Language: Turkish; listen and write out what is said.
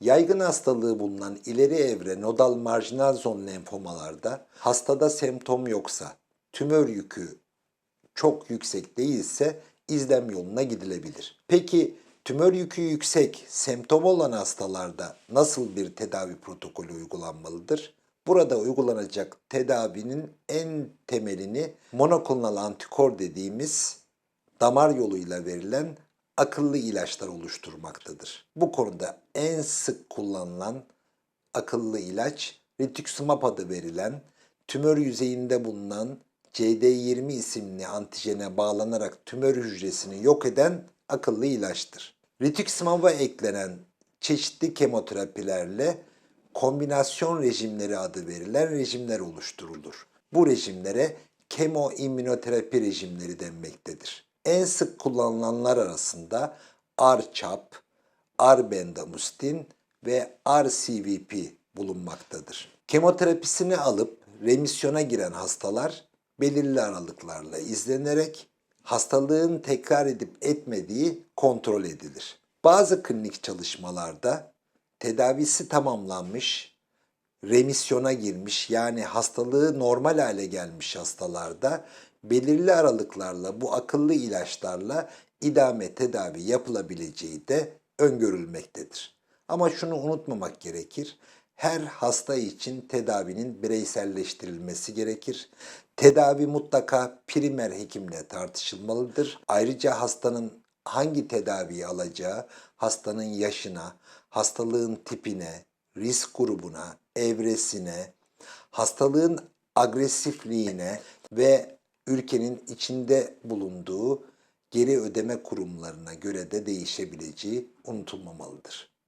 Yaygın hastalığı bulunan ileri evre nodal marjinal zon lenfomalarda hastada semptom yoksa, tümör yükü çok yüksek değilse izlem yoluna gidilebilir. Peki tümör yükü yüksek, semptom olan hastalarda nasıl bir tedavi protokolü uygulanmalıdır? Burada uygulanacak tedavinin en temelini monoklonal antikor dediğimiz damar yoluyla verilen akıllı ilaçlar oluşturmaktadır. Bu konuda en sık kullanılan akıllı ilaç rituximab adı verilen tümör yüzeyinde bulunan CD20 isimli antijene bağlanarak tümör hücresini yok eden akıllı ilaçtır. Rituximab'a eklenen çeşitli kemoterapilerle kombinasyon rejimleri adı verilen rejimler oluşturulur. Bu rejimlere kemoimmünoterapi rejimleri denmektedir. En sık kullanılanlar arasında R-CHOP, R-bendamustin ve R-CVP bulunmaktadır. Kemoterapisini alıp remisyona giren hastalar belirli aralıklarla izlenerek hastalığın tekrar edip etmediği kontrol edilir. Bazı klinik çalışmalarda tedavisi tamamlanmış, remisyona girmiş yani hastalığı normal hale gelmiş hastalarda belirli aralıklarla bu akıllı ilaçlarla idame tedavi yapılabileceği de öngörülmektedir. Ama şunu unutmamak gerekir. Her hasta için tedavinin bireyselleştirilmesi gerekir. Tedavi mutlaka primer hekimle tartışılmalıdır. Ayrıca hastanın hangi tedaviyi alacağı hastanın yaşına, hastalığın tipine, risk grubuna, evresine, hastalığın agresifliğine ve ülkenin içinde bulunduğu geri ödeme kurumlarına göre de değişebileceği unutulmamalıdır.